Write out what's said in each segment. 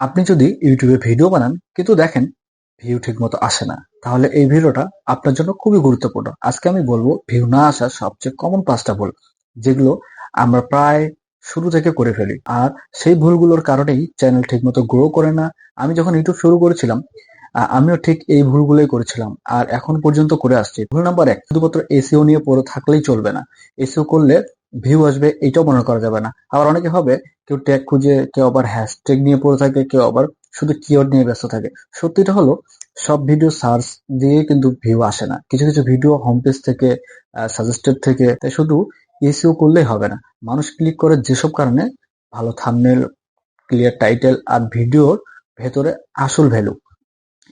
আপনি যদি ইউটিউবে ভিডিও বানান, কিন্তু দেখেন ভিউ ঠিক মতো আসে না, তাহলে এই ভিডিওটা আপনার জন্য খুবই গুরুত্বপূর্ণ। আজকে আমি বলব, ভিউ না আসার সবচেয়ে কমন পাঁচটা ভুল, যেগুলো আমরা প্রায় শুরু থেকে করে ফেলি। আর সেই ভুলগুলোর কারণেই চ্যানেল ঠিকমতো গ্রো করে না। আমি যখন ইউটিউব শুরু করেছিলাম আমিও ঠিক এই ভুলগুলোই করেছিলাম। আর এখন পর্যন্ত করে আসছি। ভুল নাম্বার এক, শুধুমাত্র এসিও নিয়ে পড়ে থাকলেই চলবে না। এসিও করলে ভিউ আসবে, এটাও মনে করা যাবে না। আবার অনেকে হবে কেউ ট্যাগ খুঁজে, কেউ আবার হ্যাশট্যাগ নিয়ে পড়ে থাকে, কেউ আবার শুধু কিওয়ার্ড নিয়ে ব্যস্ত থাকে। সত্যিটা হলো, সব ভিডিও সার্চ দিয়ে কিন্তু ভিউ আসে না। কিছু কিছু ভিডিও হোম পেজ থেকে সাজেস্টেড থেকে, তাই শুধু এসিও করলেই হবে না। মানুষ ক্লিক করে যেসব কারণে ভালো থামনেল ক্লিয়ার টাইটেল আর ভিডিওর ভেতরে আসল ভ্যালু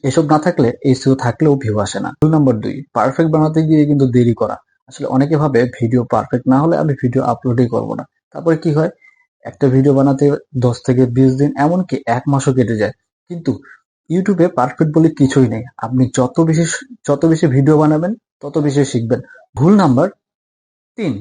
এসব না থাকলে এসিও থাকলেও ভিউ আসে না। দুই নম্বর দুই পারফেক্ট বানাতে গিয়ে কিন্তু দেরি করা। আসলে অনেকে ভাবে ভিডিও পারফেক্ট না হলে আমি ভিডিও আপলোডই করব না। তারপরে কি হয়? একটা ভিডিও বানাতে দশ থেকে বিশ দিন, এমনকি এক মাসও কেটে যায়। কিন্তু ইউটিউবে পারফেক্ট বলে কিছুই নেই। আপনি যত বেশি যত বেশি ভিডিও বানাবেন, তত বেশি শিখবেন। ভুল নাম্বার তিন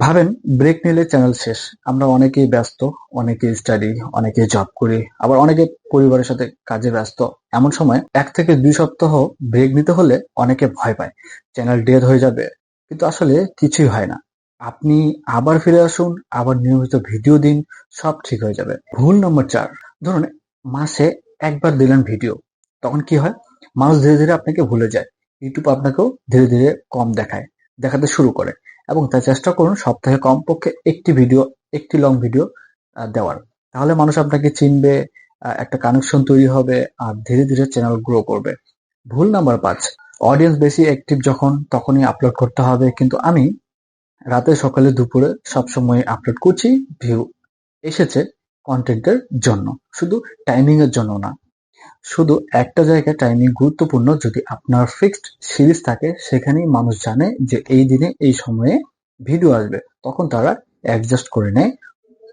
ভাবেন ব্রেক নিলে চ্যানেল শেষ। আমরা অনেকেই ব্যস্ত অনেকে স্টাডি অনেকে জব করি, আবার অনেকে পরিবারের সাথে কাজে ব্যস্ত। এমন সময় এক থেকে দুই সপ্তাহ ব্রেক নিতে হলে অনেকে ভয় পায় চ্যানেল ডেড হয়ে যাবে। কিন্তু আসলে কিছুই হয় না। আপনি আবার ফিরে আসুন, আবার নিয়মিত ভিডিও দিন, সব ঠিক হয়ে যাবে। ভুল নম্বর চার। ধরুন, মাসে একবার দিলেন ভিডিও তখন কি হয়? মানুষ ধীরে ধীরে আপনাকে ভুলে যায়। ইউটিউব আপনাকেও ধীরে ধীরে কম দেখায়, দেখাতে শুরু করে। এবং তাই চেষ্টা করুন সপ্তাহে কমপক্ষে একটি ভিডিও একটি লং ভিডিও দেওয়ার। তাহলে মানুষ আপনাকে চিনবে একটা কানেকশন তৈরি হবে, আর ধীরে ধীরে চ্যানেল গ্রো করবে। ভুল নাম্বার পাঁচ অডিয়েন্স বেশি অ্যাক্টিভ যখন, তখনই আপলোড করতে হবে। কিন্তু আমি রাতে সকালে দুপুরে সবসময় আপলোড করছি ভিউ এসেছে কন্টেন্টের জন্য। শুধু টাইমিং এর জন্য না শুধু একটা জায়গায় টাইমিং গুরুত্বপূর্ণ যদি আপনার ফিক্সড সিরিজ থাকে, সেখানেই মানুষ জানে যে এই দিনে, এই সময়ে ভিডিও আসবে। তখন তারা অ্যাডজাস্ট করে নেয়।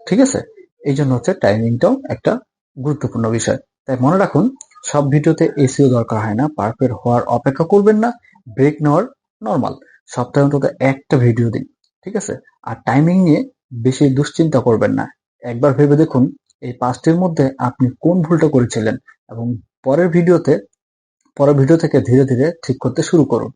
ঠিক আছে? এই জন্য হচ্ছে টাইমিংটাও একটা গুরুত্বপূর্ণ বিষয়। তাই মনে রাখুন, সব ভিডিওতে এসিও দরকার হয় না। পারফেক্ট হওয়ার অপেক্ষা করবেন না। ব্রেক নেওয়ার নর্মাল সপ্তাহে অন্তত একটা ভিডিও দিন। ঠিক আছে? আর টাইমিং নিয়ে বেশি দুশ্চিন্তা করবেন না। একবার ভেবে দেখুন, এই পাঁচটির মধ্যে আপনি কোন ভুলটা করেছিলেন? এবং পরের ভিডিওতে পরের ভিডিও থেকে ধীরে ধীরে ঠিক করতে শুরু করুন।